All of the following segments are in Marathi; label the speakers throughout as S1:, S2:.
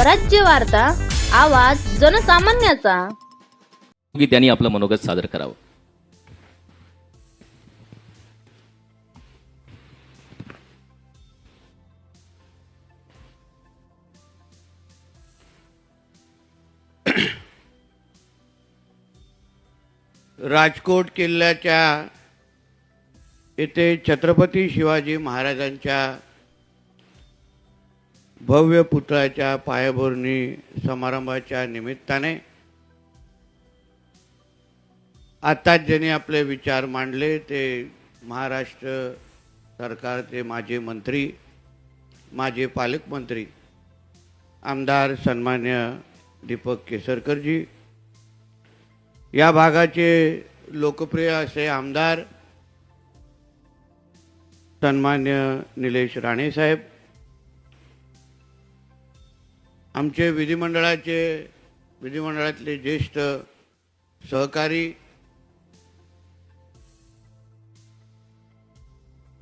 S1: स्वराज्य वार्ता आवाज जनसामान्याचा.
S2: की त्यांनी आपलं मनोगत सादर करावं.
S3: राजकोट किल्ल्याच्या येथे छत्रपती शिवाजी महाराजांच्या भव्य पुतळ्याच्या पायाभरणी समारंभाच्या निमित्ताने आत्ताच ज्यांनी आपले विचार मांडले ते महाराष्ट्र सरकारचे माजी मंत्री माजी पालकमंत्री आमदार सन्मान्य दीपक केसरकरजी या भागाचे लोकप्रिय असे आमदार सन्मान्य निलेश राणेसाहेब आमचे विधिमंडळाचे विधिमंडळातले ज्येष्ठ सहकारी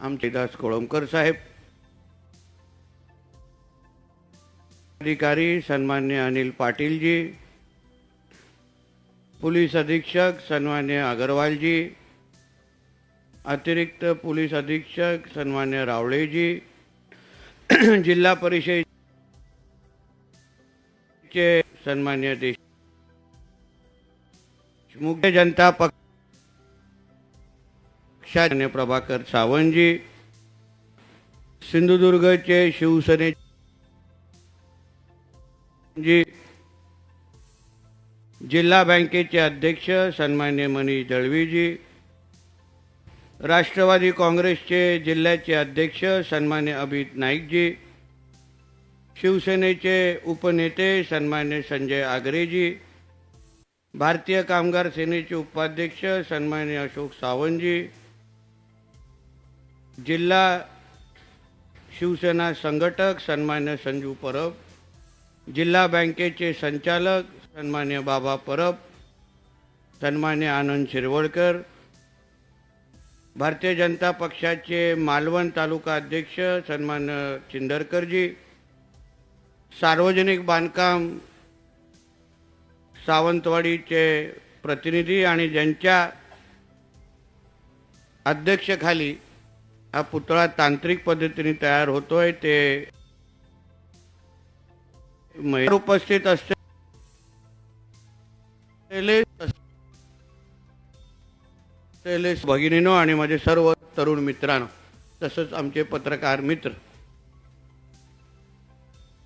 S3: आमचे दास कोळंबकर साहेब अधिकारी सन्मान्य अनिल पाटीलजी पोलीस अधीक्षक सन्मान्य अग्रवालजी अतिरिक्त पोलीस अधीक्षक सन्मान्य रावळेजी जिल्हा परिषद चे सन्मान्य देश। मुख्य जनता पक्षाने प्रभाकर सावंतजी सिंधुदुर्गचे शिवसेने जी जिल्हा बँकेचे अध्यक्ष सन्मान्य मनीष दळवीजी राष्ट्रवादी काँग्रेसचे जिल्ह्याचे अध्यक्ष सन्मान्य अभित नाईकजी शिवसेनेचे उपनेते सन्मान्य संजय आगरेजी भारतीय कामगार सेनेचे उपाध्यक्ष सन्मान्य अशोक सावंतजी जिल्हा शिवसेना संघटक सन्मान्य संजू परब जिल्हा बँकेचे संचालक सन्मान्य बाबा परब सन्मान्य आनंद शिरवळकर भारतीय जनता पक्षाचे मालवण तालुका अध्यक्ष सन्मान्य चिंदरकरजी सार्वजनिक बांधकाम सावंतवाडीचे प्रतिनिधी आणि ज्यांच्या अध्यक्षखाली हा पुतळा तांत्रिक पद्धतीने तयार होतोय ते महिला उपस्थित असते भगिनीनो आणि माझे सर्व तरुण मित्रांनो तसंच आमचे पत्रकार मित्र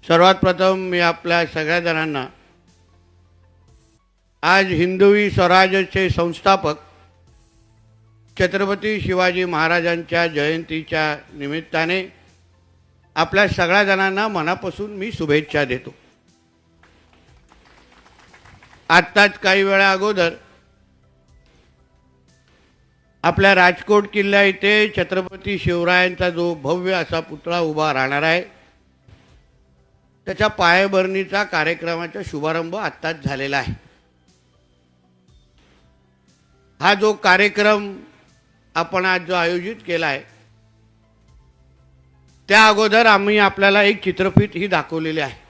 S3: सर्वात प्रथम मी आपल्या सगळ्या जणांना आज हिंदवी स्वराज्याचे संस्थापक छत्रपती शिवाजी महाराजांच्या जयंतीच्या निमित्ताने आपल्या सगळ्या जणांना मनापासून मी शुभेच्छा देतो. आत्ताच काही वेळा अगोदर आपल्या राजकोट किल्ल्या इथे छत्रपती शिवरायांचा जो भव्य असा पुतळा उभा राहणार आहे त्याच्या पायाभरणीचा कार्यक्रमाचा शुभारंभ आत्ताच झालेला आहे. हा जो कार्यक्रम आपण आज जो आयोजित केला आहे त्या अगोदर आम्ही आपल्याला एक चित्रफित ही दाखवलेली आहे.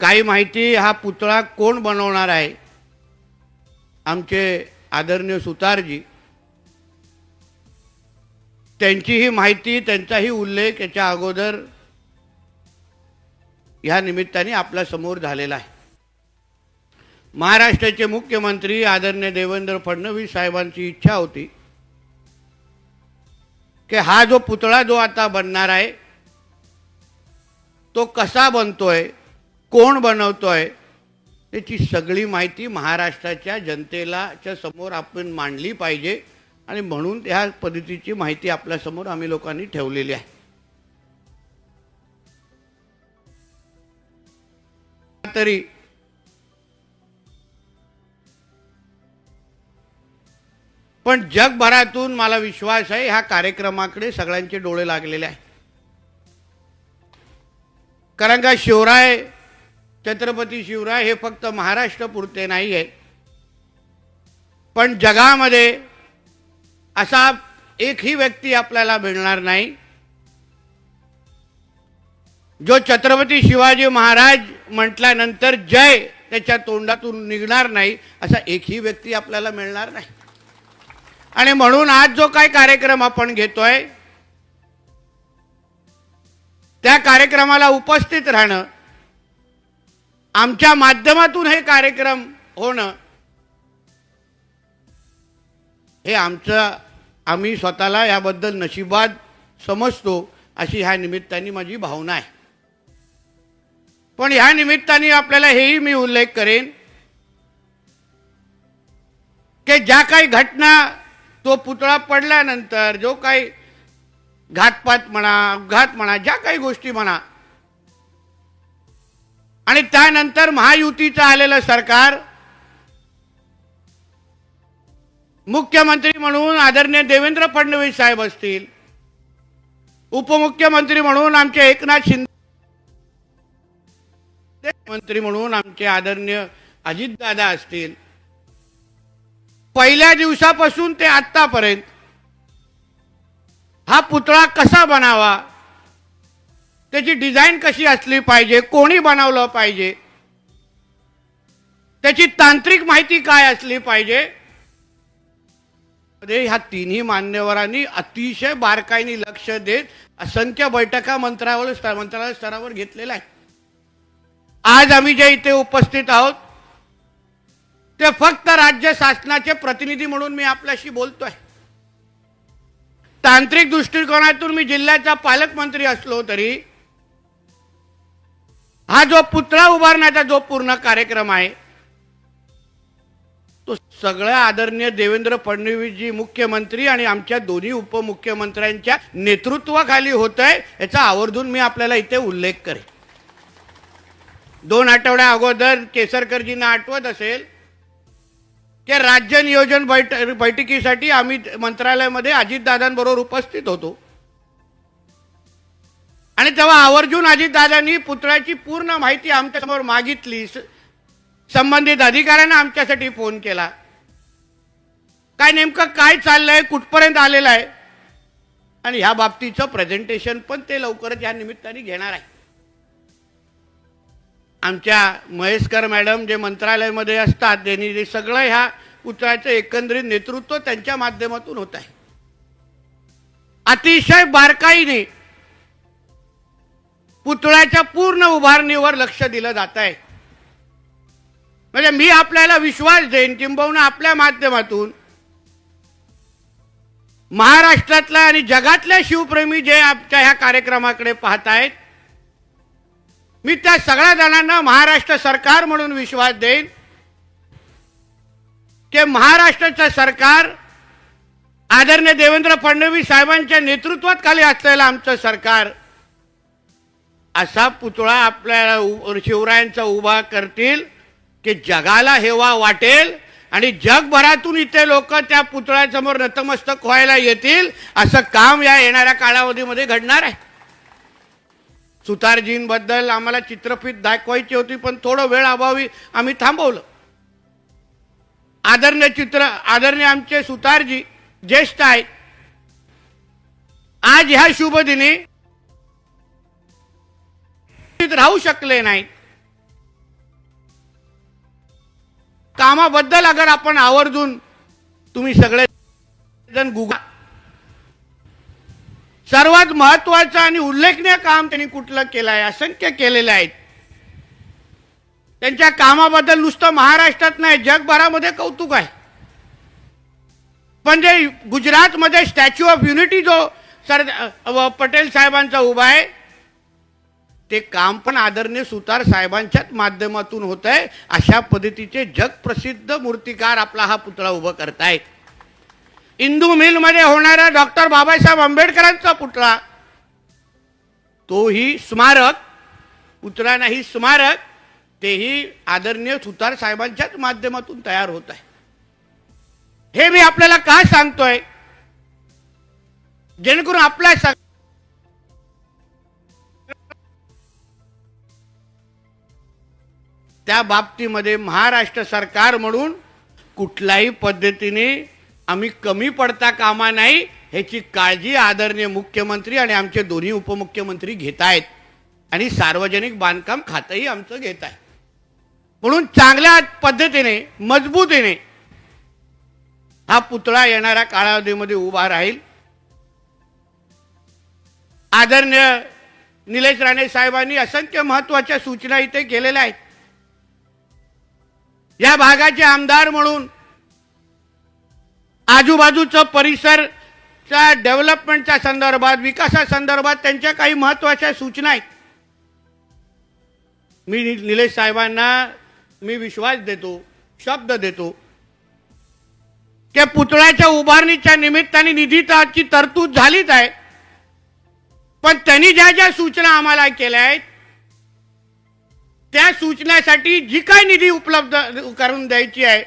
S3: काही माहिती हा पुतळा कोण बनवणार आहे? आमचे आदरणीय सुतारजी त्यांचीही माहिती त्यांचाही उल्लेख याच्या अगोदर ह्या निमित्ताने आपल्यासमोर झालेला आहे. महाराष्ट्राचे मुख्यमंत्री आदरणीय देवेंद्र फडणवीस साहेबांची इच्छा होती की हा जो पुतळा जो आता बनणार आहे तो कसा बनतोय कोण बनवतोय त्याची सगळी माहिती महाराष्ट्राच्या जनतेलाच्या समोर आपण मांडली पाहिजे आणि म्हणून ह्या पद्धतीची माहिती आपल्यासमोर आम्ही लोकांनी ठेवलेली आहे. तरी. पण जगभरातून मला विश्वास आहे ह्या कार्यक्रमाकडे सगळ्यांचे डोळे लागलेले आहे कारण का शिवराय छत्रपती शिवराय हे फक्त महाराष्ट्रपुरते नाही आहे पण जगामध्ये असा एकही व्यक्ती आपल्याला मिळणार नाही. जो छत्रपती शिवाजी महाराज म्हटल्यानंतर जय त्याच्या तोंडातून निघणार नाही असा एकही व्यक्ती आपल्याला मिळणार नाही. आणि म्हणून आज जो काय कार्यक्रम आपण घेतोय त्या कार्यक्रमाला उपस्थित राहणं आमच्या माध्यमातून हे कार्यक्रम होणं हे आमचं आम्ही स्वतःला याबद्दल नशिबात समजतो अशी ह्या निमित्ताने माझी भावना आहे. पण ह्या निमित्ताने आपल्याला हेही मी उल्लेख करेन की ज्या काही घटना तो पुतळा पडल्यानंतर जो काही घातपात म्हणा अपघात म्हणा ज्या काही गोष्टी म्हणा आणि त्यानंतर महायुतीचं आलेलं सरकार मुख्यमंत्री म्हणून आदरणीय देवेंद्र फडणवीस साहेब असतील उपमुख्यमंत्री म्हणून आमचे एकनाथ शिंदे मंत्री म्हणून आमचे आदरणीय अजितदादा असतील पहिल्या दिवसापासून ते आत्तापर्यंत हा पुतळा कसा बनावा त्याची डिझाईन कशी असली पाहिजे कोणी बनवलं पाहिजे त्याची तांत्रिक माहिती काय असली पाहिजे ह्या तिन्ही मान्यवरांनी अतिशय बारकाईने लक्ष देत असंख्य बैठका मंत्रावर मंत्रालय स्तरावर घेतलेल्या आहेत. आज आम्ही जे इथे उपस्थित आहोत ते फक्त राज्य शासनाचे प्रतिनिधी म्हणून मी आपल्याशी बोलतोय. तांत्रिक दृष्टिकोनातून मी जिल्ह्याचा पालकमंत्री असलो तरी हा जो पुतळा उभारण्याचा जो पूर्ण कार्यक्रम आहे तो सगळ्या आदरणीय देवेंद्र फडणवीसजी मुख्यमंत्री आणि आमच्या दोन्ही उपमुख्यमंत्र्यांच्या नेतृत्वाखाली होत आहे याचा आवर्जून मी आपल्याला इथे उल्लेख करेन. दोन आठवड्या अगोदर केसरकरजींना आठवत असेल की राज्य नियोजन बैठ बैठकीसाठी आम्ही मंत्रालयामध्ये अजितदादांबरोबर उपस्थित होतो. आणि तेव्हा आवर्जून अजितदादांनी पुतळ्याची पूर्ण माहिती आमच्यासमोर मागितली. संबंधित अधिकाऱ्यांना आमच्यासाठी फोन केला. काय नेमकं काय चाललंय कुठपर्यंत आलेलं आहे? आणि ह्या बाबतीचं प्रेझेंटेशन पण ते लवकरच या निमित्ताने घेणार आहे आमच्या महेशकर मॅडम जे मंत्रालयामध्ये असतात त्यांनी जे सगळं ह्या पुतळ्याचं एकंदरीत नेतृत्व त्यांच्या माध्यमातून होत आहे. अतिशय बारकाईने पुतळ्याच्या पूर्ण उभारणीवर लक्ष दिलं जात आहे. म्हणजे मी आपल्याला विश्वास देईन किंबहुना आपल्या माध्यमातून महाराष्ट्रातल्या आणि जगातल्या शिवप्रेमी जे आमच्या ह्या कार्यक्रमाकडे पाहत आहेत मी त्या सगळ्या जणांना महाराष्ट्र सरकार म्हणून विश्वास देईन. की महाराष्ट्राचं सरकार आदरणीय देवेंद्र फडणवीस साहेबांच्या नेतृत्वात खाली असलेलं आमचं सरकार असा पुतळा आपल्या शिवरायांचा उभा करतील की जगाला हेवा वाटेल आणि जगभरातून इथे लोक त्या पुतळ्यासमोर नतमस्तक व्हायला येतील असं काम या येणाऱ्या कालावधीमध्ये घडणार आहे. सुतारजींबद्दल आम्हाला चित्रफित दाखवायची होती पण थोडं वेळ अभावी आम्ही थांबवलं. आदरणीय चित्र आदरणीय आमचे सुतारजी ज्येष्ठ आहेत. आज ह्या शुभ दिनी राहू शकले नाहीत. कामाबद्दल अगर आपण आवर्जून तुम्ही सगळे जण गुगा सर्वात महत्वाचं आणि उल्लेखनीय काम त्यांनी कुठलं केलं आहे असंख्य केलेलं आहेत त्यांच्या कामाबद्दल नुसतं महाराष्ट्रात नाही जगभरामध्ये कौतुक आहे. पण जे गुजरातमध्ये स्टॅच्यू ऑफ युनिटी जो सर पटेल साहेबांचा उभा आहे ते काम पण आदरणीय सुतार साहेबांच्याच माध्यमातून होत आहे अशा पद्धतीचे जगप्रसिद्ध मूर्तिकार आपला हा पुतळा उभा करतायत. इंदू मिलमध्ये होणारा डॉक्टर बाबासाहेब आंबेडकरांचा पुतळा. तोही स्मारक पुतळा नाही स्मारक तेही आदरणीय सुतार साहेबांच्याच माध्यमातून तयार होत आहे. हे मी आपल्याला का सांगतोय? जेणेकरून आपला सांग त्या बाबतीमध्ये महाराष्ट्र सरकार म्हणून कुठल्याही पद्धतीने आम्ही कमी पडता कामा नाही ह्याची काळजी आदरणीय मुख्यमंत्री आणि आमचे दोन्ही उपमुख्यमंत्री घेत आहेत आणि सार्वजनिक बांधकाम खातंही आमचं घेत आहे. म्हणून चांगल्या पद्धतीने मजबूतीने हा पुतळा येणाऱ्या कालावधीमध्ये उभा राहील. आदरणीय निलेश राणे साहेबांनी असंख्य महत्त्वाच्या सूचना इथे केलेल्या आहेत. या भागाचे आमदार म्हणून आजूबाजूचं परिसरच्या डेव्हलपमेंटच्या संदर्भात विकासासंदर्भात त्यांच्या काही महत्त्वाच्या सूचना आहेत. मी नि- निलेश साहेबांना मी विश्वास देतो शब्द देतो की पुतळ्याच्या उभारणीच्या निमित्ताने निधीची तरतूद झालीच आहे. पण त्यांनी ज्या ज्या सूचना आम्हाला केल्या आहेत त्या सूचनासाठी जी काय निधी उपलब्ध करून द्यायची आहे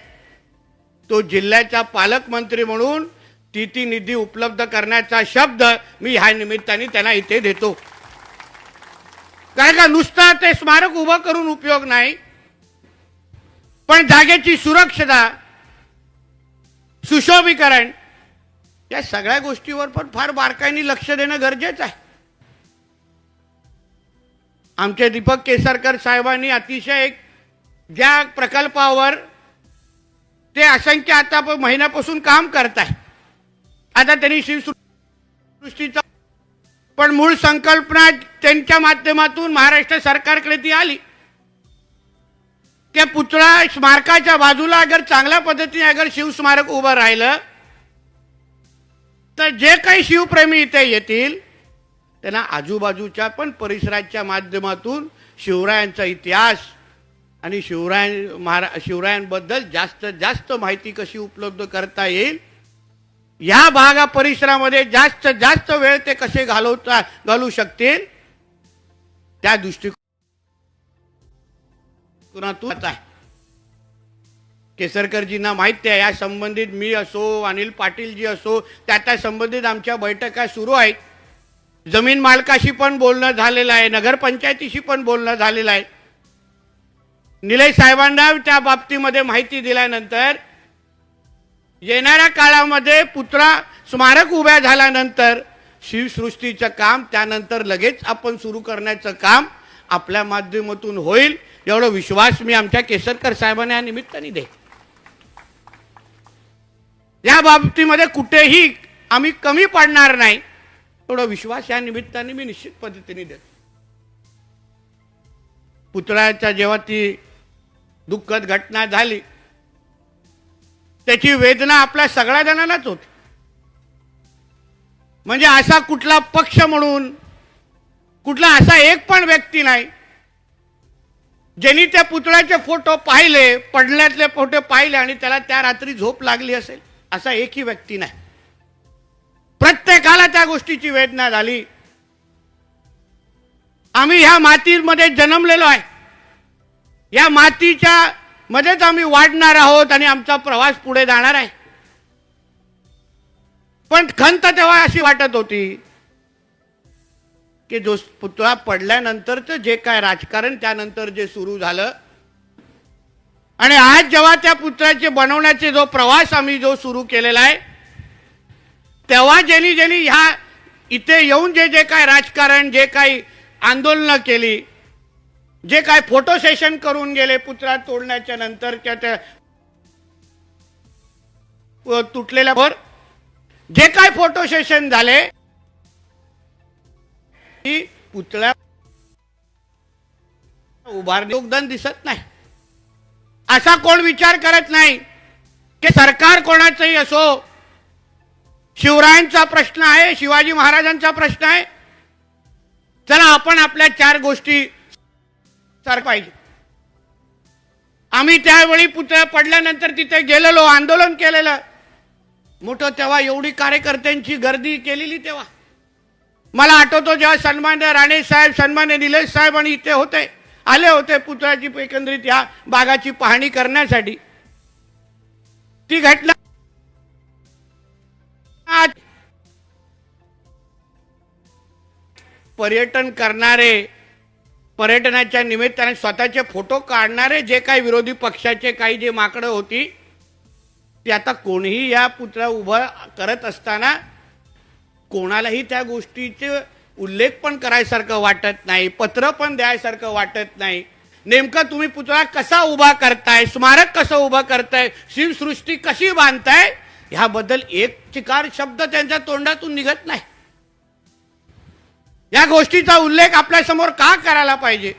S3: तो जिल्ह्याचा पालकमंत्री म्हणून ती ती निधी उपलब्ध करण्याचा शब्द मी ह्या निमित्ताने त्यांना इथे देतो. कारण का नुसतं ते स्मारक उभं करून उपयोग नाही पण जागेची सुरक्षता सुशोभीकरण या सगळ्या गोष्टीवर पण फार बारकाईने लक्ष देणं गरजेचं आहे. आमचे दीपक केसरकर साहेबांनी अतिशय एक ज्या प्रकल्पावर ते असंख्य आता महिन्यापासून काम करत आहे आता त्यांनी शिवसृष्टीचा पण मूळ संकल्पना त्यांच्या माध्यमातून महाराष्ट्र सरकारकडे ती आली. त्या पुतळा स्मारकाच्या बाजूला अगर चांगल्या पद्धतीने अगर शिवस्मारक उभं राहिलं तर जे काही शिवप्रेमी इथे येतील त्यांना आजूबाजूच्या पण परिसराच्या माध्यमातून शिवरायांचा इतिहास आणि शिवराय महारा शिवरायांबद्दल जास्त जास्त माहिती कशी उपलब्ध करता येईल? या भागा परिसरामध्ये जास्त जास्त वेळ ते कसे घालवता घालू शकतील? त्या दृष्टिकोनातून आहे केसरकरजींना माहिती आहे या संबंधित मी असो अनिल पाटीलजी असो त्या त्या संबंधित आमच्या बैठका सुरू आहेत. जमीन मालकाशी पण बोलणं झालेलं आहे नगरपंचायतीशी पण बोलणं झालेलं आहे. निलय साहेबांना त्या बाबतीमध्ये माहिती दिल्यानंतर येणाऱ्या काळामध्ये पुतळा स्मारक उभ्या झाल्यानंतर शिवसृष्टीचं काम त्यानंतर लगेच आपण सुरू करण्याचं काम आपल्या माध्यमातून होईल एवढा विश्वास मी आमच्या केसरकर साहेबांना या निमित्ताने दे या बाबतीमध्ये कुठेही आम्ही कमी पडणार नाही एवढा विश्वास या निमित्ताने मी निश्चित पद्धतीने देतो. पुतळ्याच्या जेव्हा ती दुःखद घटना झाली. त्याची वेदना आपल्या सगळ्या जणांनाच होती. म्हणजे असा कुठला पक्ष म्हणून कुठला असा एक पण व्यक्ती नाही ज्यांनी त्या पुतळ्याचे फोटो पाहिले पडल्यातले फोटो पाहिले आणि त्याला त्या रात्री झोप लागली असेल असा एकही व्यक्ती नाही. प्रत्येकाला त्या गोष्टीची वेदना झाली. आम्ही ह्या मातीमध्ये जन्मलेलो आहे. या मातीच्या मध्येच आम्ही वाढणार आहोत आणि आमचा प्रवास पुढे जाणार आहे. पण खंत तेव्हा अशी वाटत होती की जो पुतळा पडल्यानंतरचं जे काय राजकारण त्यानंतर जे सुरू झालं. आणि आज जेव्हा त्या पुतळ्याचे बनवण्याचे जो प्रवास आम्ही जो सुरू केलेला आहे तेव्हा ज्यांनी ज्यांनी ह्या इथे येऊन जे जे काय राजकारण जे काही आंदोलनं केली जे काय फोटो सेशन करून गेले पुतळा तोडण्याच्या नंतर त्या त्या व जे काय फोटो सेशन झाले पुतळ्या उभारणी योगदान दिसत नाही. असा कोण विचार करत नाही. की सरकार कोणाचंही असो शिवरायांचा प्रश्न आहे शिवाजी महाराजांचा प्रश्न आहे. चला आपण आपल्या चार गोष्टी सर पाहिजे. आम्ही त्यावेळी पुतळा पडल्यानंतर तिथे गेलेलो आंदोलन केलेलं. मोठं तेव्हा एवढी कार्यकर्त्यांची गर्दी केलेली तेव्हा. मला आठवतो जेव्हा सन्मान्य राणे साहेब सन्मान्य निलेश साहेब आणि इथे होते आले होते पुतळ्याची एकंदरीत या बागाची पाहणी करण्यासाठी. ती घटना पर्यटन करणारे पर्यटनाच्या निमित्ताने स्वतःचे फोटो काढणारे जे काही विरोधी पक्षाचे काही जे माकडं होती ते आता कोणीही या पुतळा उभं करत असताना कोणालाही त्या गोष्टीचे उल्लेख पण करायसारखं वाटत नाही पत्र पण द्यायसारखं वाटत नाही. नेमकं तुम्ही पुतळा कसा उभा करताय स्मारक कसं उभं करताय शिवसृष्टी कशी बांधताय ह्याबद्दल एक चिकार शब्द त्यांच्या तोंडातून निघत नाही. या गोष्टीचा उल्लेख आपल्यासमोर का करायला पाहिजे?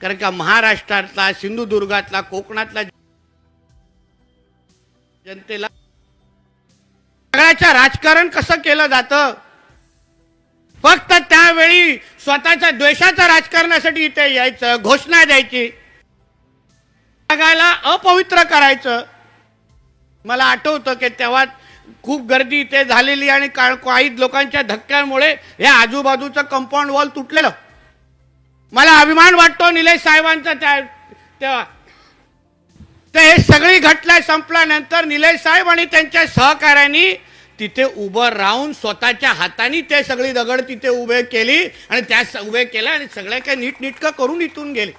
S3: कारण का महाराष्ट्रातला सिंधुदुर्गातला कोकणातला जनतेला सगळ्याच्या राजकारण कसं केलं जातं? फक्त त्यावेळी स्वतःच्या द्वेषाच्या राजकारणासाठी इथे यायचं घोषणा द्यायची जगाला अपवित्र करायचं. मला आठवतं की तेव्हा खूप गर्दी इथे झालेली आणि का- काही लोकांच्या धक्क्यांमुळे हे आजूबाजूचं कंपाऊंड वॉल तुटलेलं. मला अभिमान वाटतो निलेश साहेबांचा त्या तेव्हा. तर हे सगळी घटना संपल्यानंतर निलेश साहेब आणि त्यांच्या सहकाऱ्यांनी तिथे उभं राहून स्वतःच्या हाताने ते सगळी दगड तिथे उभे केली आणि त्या उभे केल्या आणि सगळ्या काय नीटनीटकं करून इथून गेले.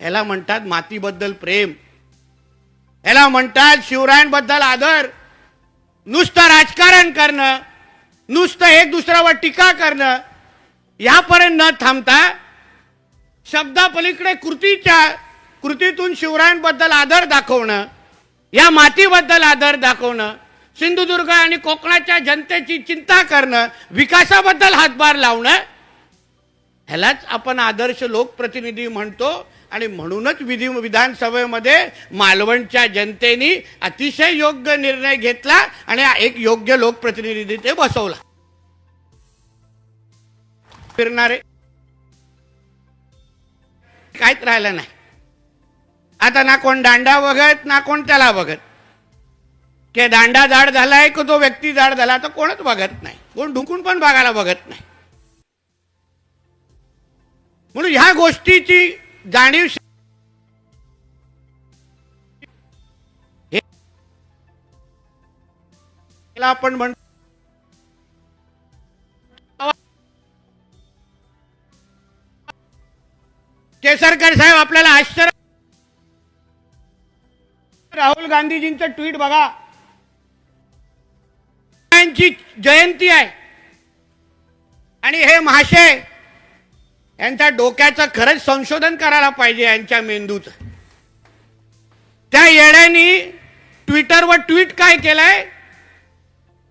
S3: याला म्हणतात मातीबद्दल प्रेम. याला म्हणतात शिवरायांबद्दल आदर. नुसतं राजकारण करणं नुसतं एक दुसऱ्यावर टीका करणं यापर्यंत न थांबता शब्दापलीकडे कृतीच्या कृतीतून शिवरायांबद्दल आदर दाखवणं या मातीबद्दल आदर दाखवणं सिंधुदुर्ग आणि कोकणाच्या जनतेची चिंता करणं विकासाबद्दल हातभार लावणं ह्यालाच आपण आदर्श लोकप्रतिनिधी म्हणतो. आणि म्हणूनच विधी विधानसभेमध्ये मालवणच्या जनतेने अतिशय योग्य निर्णय घेतला आणि एक योग्य लोकप्रतिनिधी ते बसवला. फिरणारे. काहीच राहिलं नाही. आता ना कोण दांडा बघत ना कोण त्याला बघत. की दांडा जाड झालाय की तो व्यक्ती जाड झाला तर कोणच बघत नाही. कोण ढुकून पण बघायला बघत नाही. म्हणून ह्या गोष्टीची जाणीव आपण म्हणतो केसरकर साहेब आपल्याला आश्चर्य राहुल गांधीजींचं ट्विट बघा. यांची जयंती आहे. आणि हे महाशय यांच्या डोक्याचं खरंच संशोधन करायला पाहिजे यांच्या मेंदूचं. त्या येड्यांनी ट्विटरवर ट्विट काय केलंय?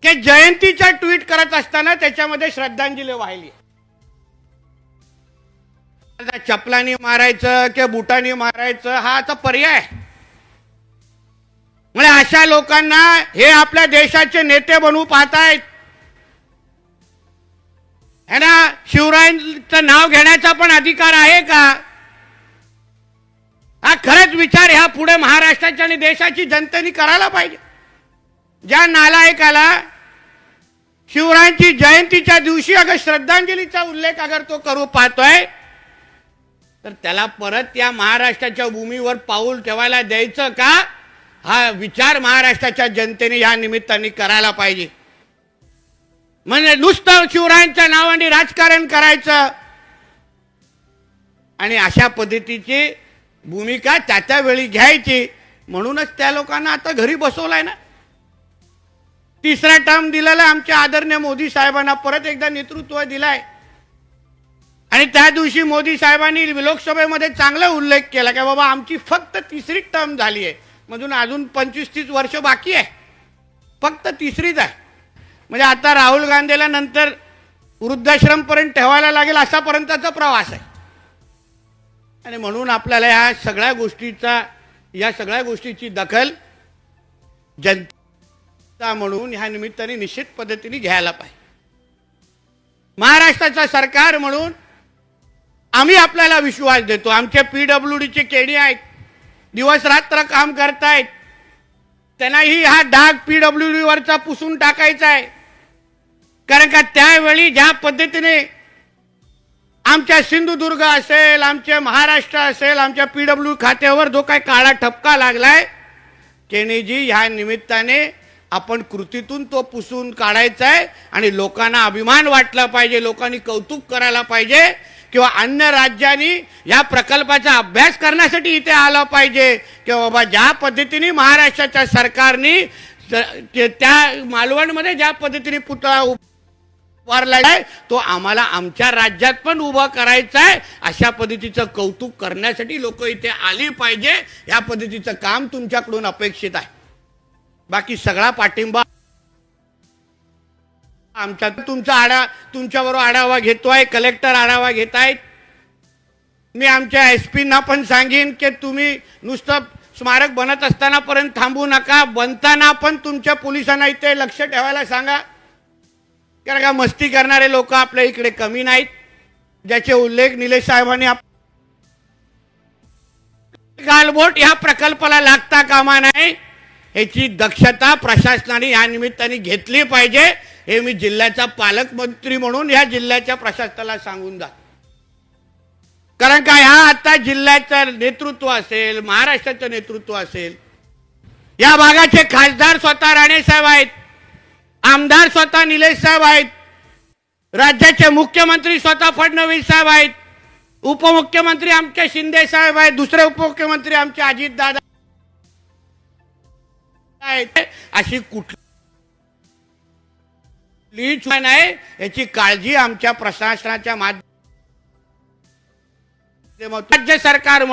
S3: की जयंतीच्या ट्विट करत असताना त्याच्यामध्ये श्रद्धांजली वाहिली. चपलानी मारायचं किंवा बुटानी मारायचं हा आता पर्याय. म्हणजे अशा लोकांना हे आपल्या देशाचे नेते बनवू पाहतायत. है ना? शिवरायांचं नाव घेण्याचा पण अधिकार आहे का? हा खरंच विचार ह्या पुढे महाराष्ट्राच्या आणि देशाची जनतेने करायला पाहिजे. ज्या नालायकाला शिवरायांची जयंतीच्या दिवशी अगर श्रद्धांजलीचा उल्लेख अगर तो करू पाहतोय तर त्याला परत या महाराष्ट्राच्या भूमीवर पाऊल ठेवायला द्यायचं का? हा विचार महाराष्ट्राच्या जनतेने या निमित्ताने करायला पाहिजे. म्हणजे नुसतं शिवरायांच्या नावाने राजकारण करायचं. आणि अशा पद्धतीची भूमिका त्या त्या वेळी घ्यायची. म्हणूनच त्या लोकांना आता घरी बसवलाय ना. तिसरा टर्म दिलेला आमच्या आदरणीय मोदी साहेबांना. परत एकदा नेतृत्व दिलाय. आणि त्या दिवशी मोदी साहेबांनी लोकसभेमध्ये चांगला उल्लेख केला की बाबा आमची फक्त तिसरी टर्म झाली आहे. म्हणून अजून पंचवीस तीस वर्ष बाकी आहे. फक्त तिसरीच आहे. म्हणजे आता राहुल गांधीला नंतर वृद्धाश्रमपर्यंत ठेवायला लागेल असापर्यंतचा प्रवास आहे. आणि म्हणून आपल्याला ह्या सगळ्या गोष्टीचा या सगळ्या गोष्टीची दखल जनता म्हणून ह्या निमित्ताने निश्चित पद्धतीने घ्यायला पाहिजे. महाराष्ट्राचं सरकार म्हणून आम्ही आपल्याला विश्वास देतो. आमचे पी डब्ल्यू डीचे केडी आहेत दिवस रात्र काम करतायत. त्यांनाही हा डाग पी डब्ल्यू डी वरचा पुसून टाकायचा आहे. कारण का त्यावेळी ज्या पद्धतीने आमच्या सिंधुदुर्ग असेल आमच्या महाराष्ट्र असेल आमच्या पी डब्ल्यू खात्यावर जो काही काळा ठपका लागलाय केणेजी ह्या निमित्ताने आपण कृतीतून तो पुसून काढायचा आहे आणि लोकांना अभिमान वाटला पाहिजे लोकांनी कौतुक करायला पाहिजे किंवा अन्य राज्यांनी या प्रकल्पाचा अभ्यास करण्यासाठी इथे आलं पाहिजे किंवा बाबा ज्या पद्धतीने महाराष्ट्राच्या सरकारने त्या मालवणमध्ये ज्या पद्धतीने पुतळा आहे तो आम्हाला आमच्या राज्यात पण उभा करायचा आहे अशा पद्धतीचं कौतुक करण्यासाठी लोक इथे आली पाहिजे. या पद्धतीचं काम तुमच्याकडून अपेक्षित आहे. बाकी सगळा पाठिंबा आमच्या तुमचा आढा तुमच्याबरोबर आढावा घेतोय कलेक्टर आढावा घेत आहेत मी आमच्या एस पीना पण सांगेन की तुम्ही नुसतं स्मारक बनत असताना पर्यंत थांबू नका. बनताना पण तुमच्या पोलिसांना इथे लक्ष ठेवायला सांगा. कारण का मस्ती करणारे लोक आपल्या इकडे कमी नाहीत ज्याचे उल्लेख निलेश साहेबांनी आप- गालबोट या प्रकल्पाला लागता कामा नये याची दक्षता प्रशासनाने या निमित्ताने घेतली पाहिजे हे मी जिल्ह्याचा पालकमंत्री म्हणून या जिल्ह्याच्या प्रशासनाला सांगून जात कारण का ह्या आता जिल्ह्याचं नेतृत्व असेल महाराष्ट्राचं नेतृत्व असेल या भागाचे खासदार स्वतः राणे साहेब आहेत. आमदार स्वतः निलेश साहेब आहेत. राज्याचे मुख्यमंत्री स्वतः फडणवीस साहेब आहेत. उपमुख्यमंत्री आमचे शिंदे साहेब आहेत. दुसरे उपमुख्यमंत्री आमचे अजित दादा आहेत. अशी कुठली नाही याची काळजी आमच्या प्रशासनाच्या माध्यमातून राज्य सरकार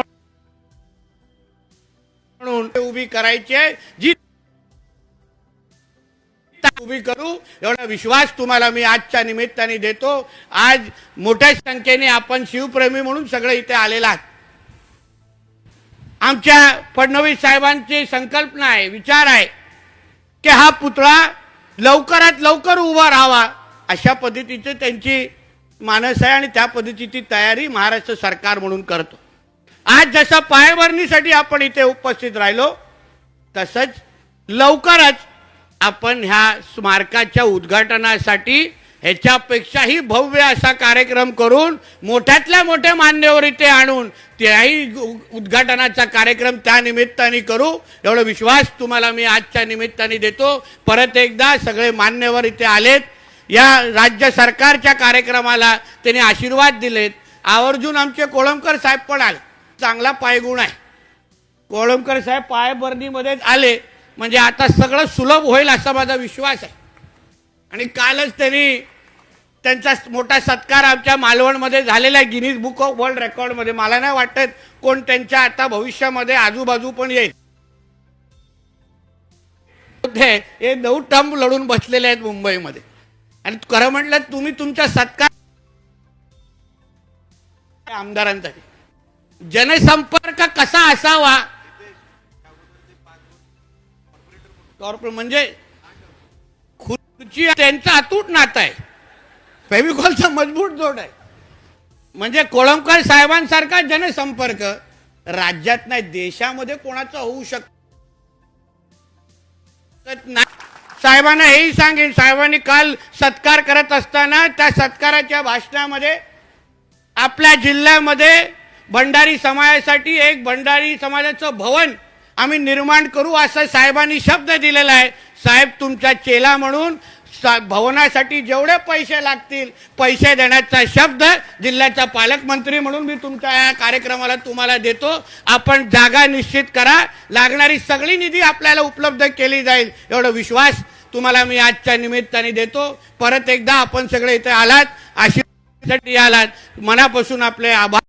S3: म्हणून उभी करायची आहे. जी उभी करू. एवढा विश्वास तुम्हाला मी आजच्या निमित्ताने देतो. आज मोठ्या संख्येने आपण शिवप्रेमी म्हणून सगळे इथे आलेला आहात. आमच्या फडणवीस साहेबांची संकल्पना आहे विचार आहे की हा पुतळा लवकरात लवकर उभा राहावा. अशा पद्धतीचे त्यांची मानस आहे आणि त्या पद्धतीची तयारी महाराष्ट्र सरकार म्हणून करतो. आज जसं पायभरणीसाठी आपण इथे उपस्थित राहिलो तसंच लवकरच आपण ह्या स्मारकाच्या उद्घाटनासाठी ह्याच्यापेक्षाही भव्य असा कार्यक्रम करून मोठ्यातल्या मोठे मान्यवर इथे आणून त्याही उ- उद्घाटनाचा कार्यक्रम त्या निमित्ताने करू. एवढा विश्वास तुम्हाला मी आजच्या निमित्ताने देतो. परत एकदा सगळे मान्यवर इथे आलेत. या राज्य सरकारच्या कार्यक्रमाला त्यांनी आशीर्वाद दिलेत. आवर्जून आमचे कोळंबकर साहेब पण आले. चांगला पायगुण आहे. कोळंबकर साहेब पायभरणीमध्येच आले. म्हणजे आता सगळं सुलभ होईल असा माझा विश्वास आहे. आणि कालच त्यांनी त्यांचा मोठा सत्कार आमच्या मालवणमध्ये झालेला आहे. गिनीज बुक ऑफ वर्ल्ड रेकॉर्डमध्ये मला नाही वाटत कोण त्यांच्या आता भविष्यामध्ये आजूबाजू पण येईल. हे नऊ टर्म लढून बसलेले आहेत मुंबईमध्ये. आणि खरं म्हटलं तुम्ही तुमचा सत्कार आमदारांसाठी. जनसंपर्क कसा असावा कॉर्पोरेट म्हणजे खुर्ची त्यांचा अतूट नातं आहे. फेविकॉलचा मजबूत जोड आहे. म्हणजे कोळंबकर साहेबांसारखा जनसंपर्क राज्यात नाही देशामध्ये कोणाचा होऊ शकत नाही. साहेबांना हेही सांगेन साहेबांनी काल सत्कार करत असताना त्या सत्काराच्या भाषणामध्ये आपल्या जिल्ह्यामध्ये भंडारी समाजासाठी एक भंडारी समाजाचं भवन आम्ही निर्माण करू असं साहेबांनी शब्द दिलेला आहे. साहेब तुमचा चेला म्हणून सा- भवनासाठी जेवढे पैसे लागतील पैसे देण्याचा शब्द जिल्ह्याचा पालकमंत्री म्हणून मी तुमच्या या कार्यक्रमाला तुम्हाला देतो. आपण जागा निश्चित करा. लागणारी सगळी निधी आपल्याला उपलब्ध केली जाईल. एवढा विश्वास तुम्हाला मी आजच्या निमित्ताने देतो. परत एकदा आपण सगळे इथे आलात. आशीर्वादासाठी आलात. मनापासून आपले आभार